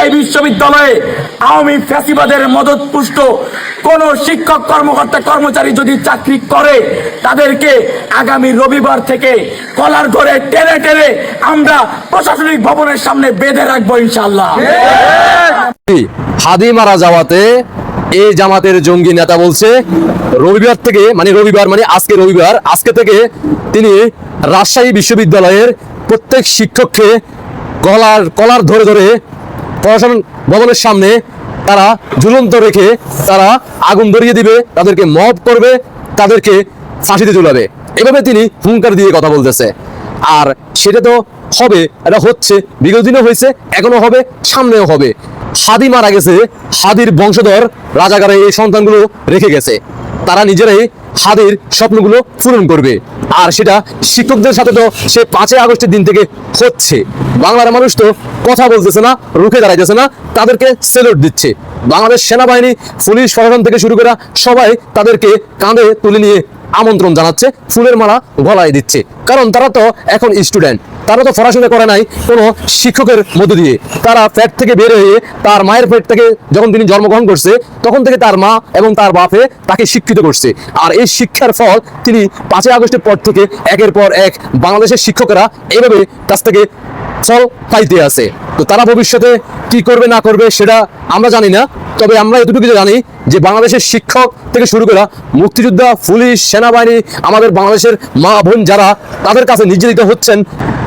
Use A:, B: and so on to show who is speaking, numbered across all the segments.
A: রাজশাহী বিশ্ববিদ্যালয়ে আওয়ামী ফ্যাসিবাদের মদত পুষ্ট কোন শিক্ষক, কর্মকর্তা, কর্মচারী যদি চাকরি করে, তাদেরকে আগামী রবিবার থেকে কলার ঘরে টেনে টেনে আমরা প্রশাসনিক ভবনের সামনে বেঁধে রাখব ইনশাল্লাহ
B: হাদি মারা যাওয়াতে এই জামাতের জঙ্গি নেতা বলছে, রবিবার থেকে মানে রবিবার মানে আজকে রবিবার, আজকে থেকে তিনি রাজশাহী বিশ্ববিদ্যালয়ের প্রত্যেক শিক্ষককে কলার কলার ধরে ধরে প্রশাসন ভবনের সামনে তারা ঝুলন্ত রেখে তারা আগুন ধরিয়ে দিবে, তাদেরকে মব করবে, তাদেরকে ফাঁসিতে ঝুলাবে। এভাবে তিনি হুঙ্কার দিয়ে কথা বলতেছে। আর সেটা তো হবে, এটা হচ্ছে বিগত দিনও হয়েছে, এখনও হবে, সামনেও হবে। হাদি মারা গেছে, হাদির বংশধর রাজাগারে এই সন্তানগুলো রেখে গেছে। তারা নিজেরাই হাদির স্বপ্নগুলো পূরণ করবে। আর সেটা শিক্ষকদের সাথে তো সে পাঁচই আগস্টের দিন থেকে হচ্ছে। বাংলার মানুষ তো কথা বলতেছে না, রুখে দাঁড়াইতেছে না, তাদেরকে সেলুট দিচ্ছে। বাংলাদেশ সেনাবাহিনী, পুলিশ প্রশাসন থেকে শুরু করা সবাই তাদেরকে কাঁধে তুলে নিয়ে আমন্ত্রণ জানাচ্ছে, ফুলের মালা গলায় দিচ্ছে। কারণ তারা তো এখন স্টুডেন্ট তারা তো পড়াশোনা করে নাই কোনো শিক্ষকের মধ্য দিয়ে। তারা ফ্যাট থেকে বের হয়ে তার মায়ের ফ্যাট থেকে যখন তিনি জন্মগ্রহণ করছে, তখন থেকে তার মা এবং তার বাপে তাকে শিক্ষিত করছে। আর এই শিক্ষার ফল তিনি পাঁচই আগস্টের পর থেকে একের পর এক বাংলাদেশের শিক্ষকেরা এইভাবে কাছ থেকে ফল পাইতে আছে। তো তারা ভবিষ্যতে কি করবে, না করবে, সেটা আমরা জানি না। তবে আমরা এতটুকু জানি যে বাংলাদেশের শিক্ষক থেকে শুরু করে মুক্তিযোদ্ধা, পুলিশ, সেনাবাহিনী, আমাদের বাংলাদেশের মা বোন যারা তাদের কাছে নির্যাতিত হচ্ছেন,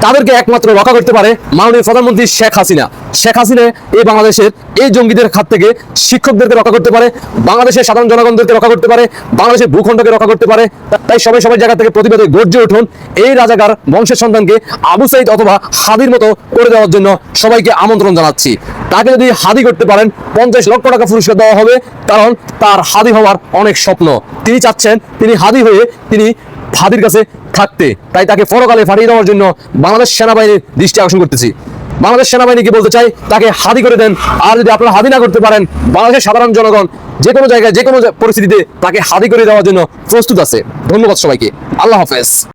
B: তাদেরকে একমাত্র রক্ষা করতে পারে মাননীয় প্রধানমন্ত্রী শেখ হাসিনা। শেখ হাসিনা এই বাংলাদেশের এই জঙ্গিদের হাত থেকে শিক্ষকদেরকে রক্ষা করতে পারে, বাংলাদেশের সাধারণ জনগণদেরকে রক্ষা করতে পারে, বাংলাদেশের ভূখণ্ডকে রক্ষা করতে পারে। তাই সবাই সবাই জায়গা থেকে প্রতিবাদে গর্জে উঠুন। এই রাজাকার বংশের সন্তানকে আবু সাইদ অথবা হাদির মতো করে দেওয়ার জন্য সবাইকে আমন্ত্রণ জানাচ্ছি। তাকে যদি হাদি করতে পারেন, পঞ্চাশ লক্ষ টাকা পুরস্কার দেওয়া হবে, কারণ তার হাদি হওয়ার অনেক স্বপ্ন। তিনি চাচ্ছেন তিনি হাদি হয়ে তিনি হাদির কাছে থাকতে। তাই তাকে পরকালে ফাটিয়ে দেওয়ার জন্য বাংলাদেশ সেনাবাহিনীর দৃষ্টি আকর্ষণ করতেছি। বাংলাদেশ সেনাবাহিনীকে বলতে চাই, তাকে হাদি করে দেন। আর যদি আপনারা হাদি না করতে পারেন, বাংলাদেশের সাধারণ জনগণ যে কোনো জায়গায়, যে কোনো পরিস্থিতিতে তাকে হাদি করে দেওয়ার জন্য প্রস্তুত আছে। ধন্যবাদ সবাইকে। আল্লাহ হাফেজ।